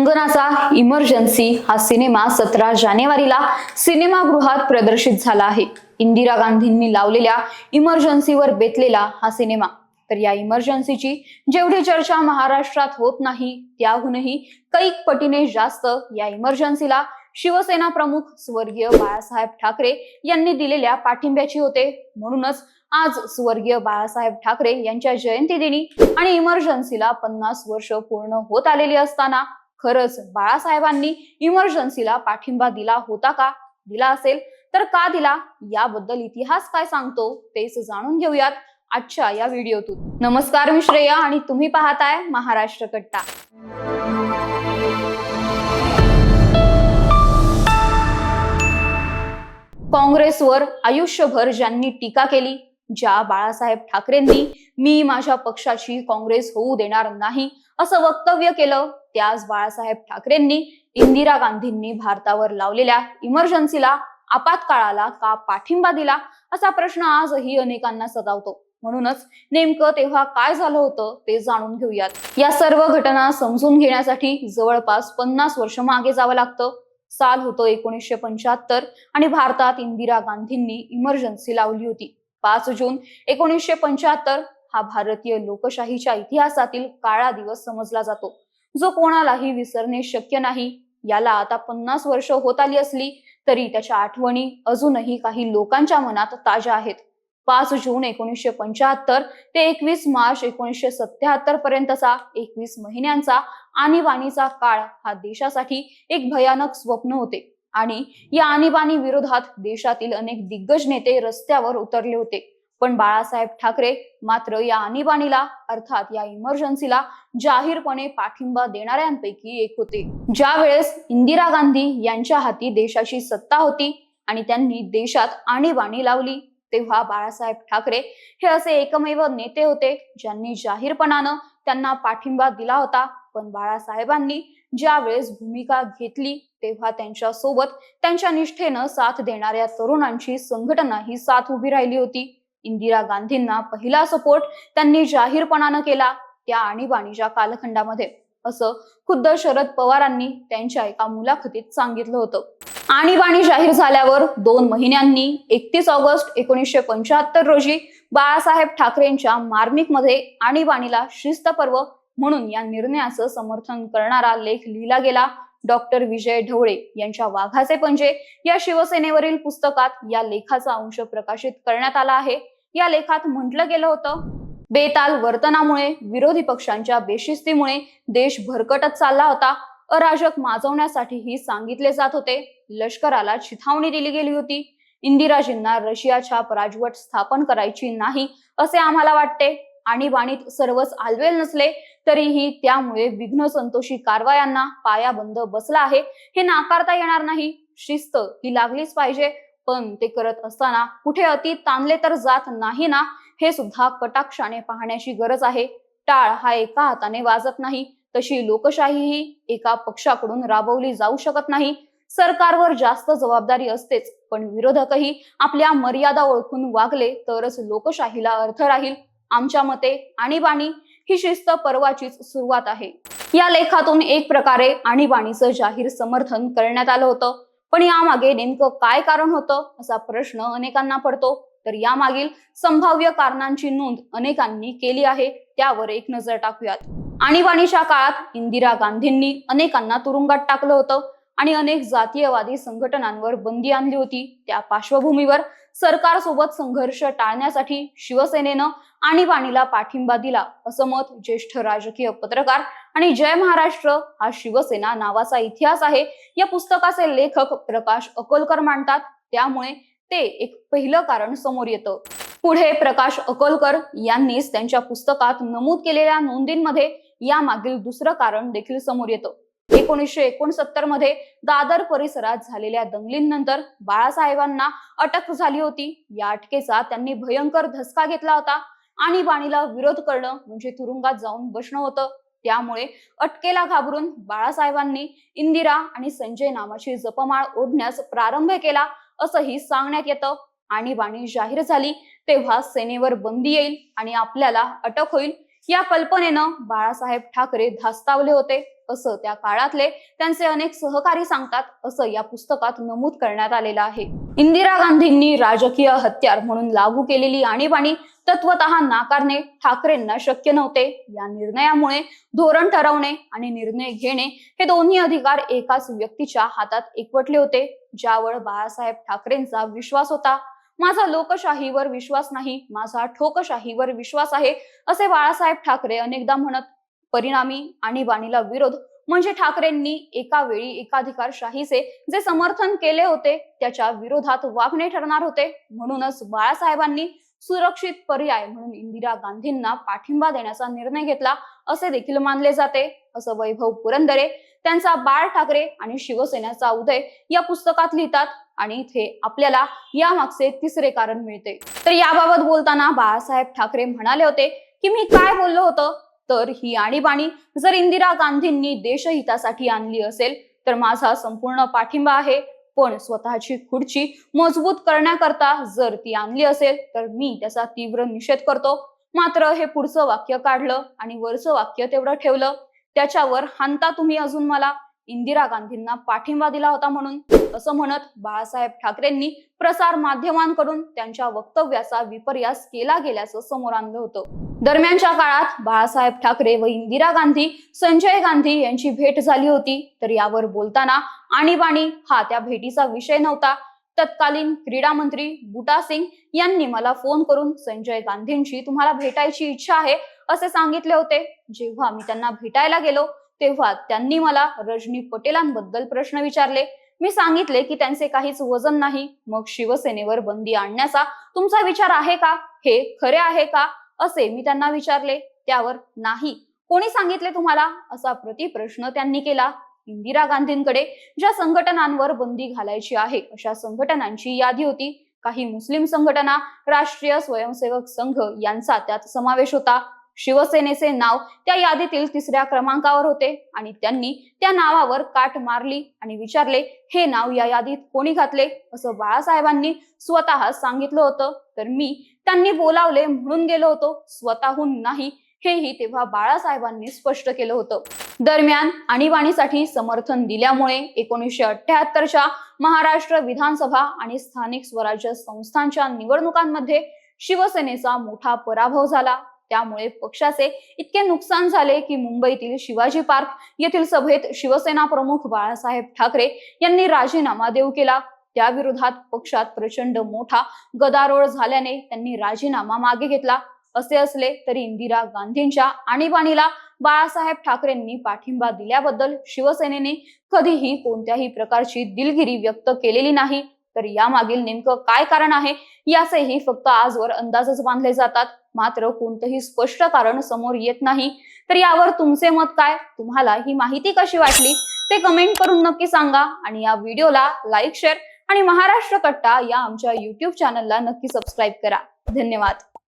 कंगनाचा emergency हा cinema सतरा जानेवारीला सिनेमागृहात प्रदर्शित झाला आहे. इंदिरा गांधींनी लावलेल्या इमर्जन्सीवर बेतलेला हा सिनेमा. तर या इमर्जन्सीची जेवढी चर्चा महाराष्ट्रात होत नाही त्याहूनही कैक पटीने जास्त या इमर्जन्सीला शिवसेना प्रमुख स्वर्गीय बाळासाहेब ठाकरे यांनी दिलेल्या पाठिंब्याची होते. म्हणूनच आज स्वर्गीय बाळासाहेब ठाकरे यांच्या जयंती दिनी आणि इमर्जन्सीला पन्नास वर्ष पूर्ण होत आलेली असताना खरंच बाळासाहेबांनी इमर्जन्सीला पाठिंबा दिला होता का? दिला असेल. तर का दिला? याबद्दल इतिहास काय सांगतो तेच जाणून घेऊयात आजच्या या व्हिडिओतून. नमस्कार मी श्रेया आणि तुम्ही पाहताय महाराष्ट्र कट्टा. काँग्रेसवर आयुष्यभर ज्यांनी टीका केली ज्या बाळासाहेब ठाकरेंनी मी माझ्या पक्षाची काँग्रेस होऊ देणार नाही असं वक्तव्य केलं त्याच बाळासाहेब ठाकरेंनी इंदिरा गांधींनी भारतावर लावलेल्या इमर्जन्सीला आपातकाळाला का पाठिंबा दिला असा प्रश्न आजही अनेकांना सतावतो. म्हणूनच नेमकं तेव्हा काय झालं होतं ते जाणून घेऊयात. या सर्व घटना समजून घेण्यासाठी जवळपास पन्नास वर्ष मागे जावं लागतं. साल होतं एकोणीसशे पंच्याहत्तर आणि भारतात इंदिरा गांधींनी इमर्जन्सी लावली होती. पाच जून एकोणीसशे पंच्याहत्तर हा भारतीय लोकशाहीच्या इतिहासातील काळा दिवस समजला जातो. जो कोणालाही विसरणे शक्य नाही. याला आता पन्नास वर्ष होत आली असली तरी त्याच्या आठवणी अजूनही काही लोकांच्या मनात ताज्या आहेत. पाच जून एकोणीसशे पंच्याहत्तर ते एकवीस मार्च एकोणीसशे सत्याहत्तर पर्यंतचा एकवीस महिन्यांचा आणीबाणीचा काळ हा देशासाठी एक भयानक स्वप्न होते. आणि या आणीबाणी विरोधात देशातील अनेक दिग्गज नेते रस्त्यावर उतरले होते. पण बाळासाहेब ठाकरे मात्र या आणीबाणीला अर्थात या इमर्जन्सीला जाहीरपणे पाठिंबा देणाऱ्यांपैकी एक होते. ज्या वेळेस इंदिरा गांधी यांच्या हाती देशाची सत्ता होती आणि त्यांनी देशात आणीबाणी लावली तेव्हा बाळासाहेब ठाकरे हे असे एकमेव नेते होते ज्यांनी जाहीरपणानं त्यांना पाठिंबा दिला होता. पण बाळासाहेबांनी ज्या वेळेस भूमिका घेतली तेव्हा त्यांच्यासोबत त्यांच्या निष्ठेनं साथ देणाऱ्या तरुणांची संघटना ही साथ उभी राहिली होती. इंदिरा गांधींना पहिला सपोर्ट त्यांनी जाहीरपणानं केला त्या आणीबाणीच्या कालखंडामध्ये. असं खुद्द शरद पवारांनी त्यांच्या एका मुलाखतीत सांगितलं होतं. आणीबाणी जाहीर झाल्यावर दोन महिन्यांनी एकतीस ऑगस्ट एकोणीसशे पंच्याहत्तर रोजी बाळासाहेब ठाकरेंच्या मार्मिकमध्ये आणीबाणीला शिस्त पर्व म्हणून या निर्णयाचं समर्थन करणारा लेख लिहिला गेला. डॉक्टर विजय ढवळे यांच्या वाघाचे पंजे या शिवसेनेवरील पुस्तकात या लेखाचा अंश प्रकाशित करण्यात आला आहे. या लेखात म्हटलं गेलं होतं बेताल वर्तनामुळे विरोधी पक्षांच्या बेशिस्तीमुळे देश भरकटत चालला होता. अराजक माजवण्यासाठीही सांगितले जात होते. लष्कराला चिथावणी दिली गेली होती. इंदिराजींना रशियाच्या पराजवट स्थापन करायची नाही असे आम्हाला वाटते. आणीबाणीत सर्वच आलवेल नसले तरीही त्यामुळे विघ्न संतोषी कारवायांना पायाबंद बसला आहे. हे नाकारता येणार नाही. शिस्त ही लागलीच पाहिजे. पण ते करत असताना कुठे अति ताणले तर जात नाही ना? हे सुद्धा कटाक्षाने पाहण्याची गरज आहे. टाळ हा एका हाताने वाजत नाही. तशी लोकशाहीही एका पक्षाकडून राबवली जाऊ शकत नाही. सरकारवर जास्त जबाबदारी असतेच. पण विरोधकही आपल्या मर्यादा ओळखून वागले तरच लोकशाहीला अर्थ राहील. आमच्या मते आणीबाणी ही शिस्त पर्वाचीच सुरुवात आहे. या लेखातून एक प्रकारे आणीबाणीचं जाहीर समर्थन करण्यात आलं होतं. पण यामागे नेमकं काय कारण होतं असा प्रश्न अनेकांना पडतो. तर यामागील संभाव्य कारणांची नोंद अनेकांनी केली आहे त्यावर एक नजर टाकूयात. आणीबाणीच्या काळात इंदिरा गांधींनी अनेकांना तुरुंगात टाकलं होतं. आणि अनेक जातीयवादी संघटनांवर बंदी आणली होती. त्या पार्श्वभूमीवर सरकारसोबत संघर्ष टाळण्यासाठी शिवसेनेनं आणीबाणीला पाठिंबा दिला. असं मत ज्येष्ठ राजकीय पत्रकार आणि जय महाराष्ट्र हा शिवसेना नावाचा इतिहास आहे. या पुस्तकाचे लेखक प्रकाश अकोलकर मांडतात. त्यामुळे ते एक पहिलं कारण समोर येतं. पुढे प्रकाश अकोलकर यांनीच त्यांच्या पुस्तकात नमूद केलेल्या नोंदींमध्ये यामागील दुसरं कारण देखील समोर येतं. एकोणीसशे एकोणसत्तरमध्ये दादर परिसरात झालेल्या दंगलींनंतर बाळासाहेबांना अटक झाली होती. या अटकेचा त्यांनी भयंकर धसका घेतला होता आणि बाणीला विरोध करणं म्हणजे तुरुंगात जाऊन बसणं होतं. त्यामुळे अटकेला घाबरून बाळासाहेबांनी इंदिरा आणि संजय नावाची जपमाळ ओढण्यास प्रारंभ केला असंही सांगण्यात येतं. आणीबाणी जाहीर झाली तेव्हा सेनेवर बंदी येईल आणि आपल्याला अटक होईल. या कल्पनेनं बाळासाहेब ठाकरे धास्तावले होते. असं त्या काळातले त्यांचे अनेक सहकारी सांगतात असं या पुस्तकात नमूद करण्यात आलेलं आहे. इंदिरा गांधींनी राजकीय हत्यार म्हणून लागू केलेली आणीबाणी तत्वत नाकारणे ठाकरेंना शक्य नव्हते. या निर्णयामुळे धोरण ठरवणे आणि निर्णय घेणे हे दोन्ही अधिकार एकाच व्यक्तीच्या हातात एकवटले होते ज्यावर बाळासाहेब ठाकरेंचा विश्वास होता. माझा लोकशाहीवर विश्वास नाही माझा ठोकशाहीवर विश्वास आहे असे बाळासाहेब ठाकरे अनेकदा म्हणत परिणामी आणीबाणीला विरोध. म्हणजे ठाकरेंनी एका वेळी एकाधिकारशाहीचे जे समर्थन केले होते त्याच्या विरोधात वागणे ठरणार होते. म्हणूनच बाळासाहेबांनी सुरक्षित पर्याय म्हणून इंदिरा गांधींना पाठिंबा देण्याचा निर्णय घेतला असे देखील मानले जाते. असं वैभव पुरंदरे त्यांचा बाळ ठाकरे आणि शिवसेनेचा उदय या पुस्तकात लिहितात आणि इथे आपल्याला यामागचे तिसरे कारण मिळते. तर याबाबत बोलताना बाळासाहेब ठाकरे म्हणाले होते की मी काय बोललो होतं? तर ही आणीबाणी जर इंदिरा गांधींनी देशहितासाठी आणली असेल तर माझा संपूर्ण पाठिंबा आहे. पण स्वतःची खुर्ची मजबूत करण्याकरता जर ती आणली असेल तर मी त्याचा तीव्र निषेध करतो. मात्र हे पुढचं वाक्य काढलं आणि वरचं वाक्य तेवढं ठेवलं. त्याच्यावर हानता तुम्ही अजून मला. इंदिरा गांधींना पाठिंबा दिला होता म्हणून. असं म्हणत बाळासाहेब ठाकरेंनी प्रसार माध्यमांकडून त्यांच्या वक्तव्याचा विपर्यास केला गेल्याचं समोर आणलं होतं. दरम्यानच्या काळात बाळासाहेब ठाकरे व इंदिरा गांधी संजय गांधी यांची भेट झाली होती. तर यावर बोलताना आणीबाणी हा त्या भेटीचा विषय नव्हता. तत्कालीन क्रीडा मंत्री बुटा सिंग यांनी मला फोन करून संजय गांधींची तुम्हाला भेटायची इच्छा आहे असे सांगितले होते. जेव्हा मी त्यांना भेटायला गेलो तेव्हा त्यांनी मला रजनी पटेलांबद्दल प्रश्न विचारले. मी सांगितले की त्यांचे काहीच वजन नाही. मग शिवसेनेवर बंदी आणण्याचा तुमचा विचार आहे का? हे खरे आहे का? असे मी त्यांना विचारले. त्यावर नाही. कोणी सांगितले तुम्हाला? असा प्रतिप्रश्न त्यांनी केला. इंदिरा गांधींकडे ज्या संघटनांवर बंदी घालायची आहे अशा संघटनांची यादी होती. काही मुस्लिम संघटना राष्ट्रीय स्वयंसेवक संघ यांचा त्यात समावेश होता. शिवसेनेचे नाव त्या यादीतील तिसऱ्या क्रमांकावर होते आणि त्यांनी त्या नावावर काट मारली आणि विचारले हे नाव या यादीत कोणी घातले? असं बाळासाहेबांनी स्वतः सांगितलं होतं. तर मी त्यांनी बोलावले म्हणून गेलो होतो. स्वतःहून नाही हेही तेव्हा बाळासाहेबांनी स्पष्ट केलं होतं. दरम्यान आणीबाणीसाठी समर्थन दिल्यामुळे एकोणीसशे अठ्याहत्तरच्या महाराष्ट्र विधानसभा आणि स्थानिक स्वराज्य संस्थांच्या निवडणुकांमध्ये शिवसेनेचा मोठा पराभव झाला. त्यामुळे पक्षाचे इतके नुकसान झाले की मुंबईतील शिवाजी पार्क येथील सभेत शिवसेना प्रमुख बाळासाहेब ठाकरे यांनी राजीनामा देऊ केला. त्या विरोधात पक्षात प्रचंड मोठा गदारोळ झाल्याने त्यांनी राजीनामा मागे घेतला. असे असले तरी इंदिरा गांधींच्या आणीबाणीला बाळासाहेब ठाकरेंनी पाठिंबा दिल्याबद्दल शिवसेनेने कधीही कोणत्याही प्रकारची दिलगिरी व्यक्त केलेली नाही. तर यामागील नेमकं काय कारण आहे? याचेही फक्त आजवर अंदाजच बांधले जातात. मात्र कोणतंही स्पष्ट कारण समोर येत नाही. तर यावर तुमचे मत काय? तुम्हाला ही माहिती कशी वाटली? ते कमेंट करून नक्की सांगा. आणि या व्हिडिओला लाईक शेअर आणि महाराष्ट्र कट्टा या आमच्या युट्यूब चॅनलला नक्की सबस्क्राईब करा. धन्यवाद.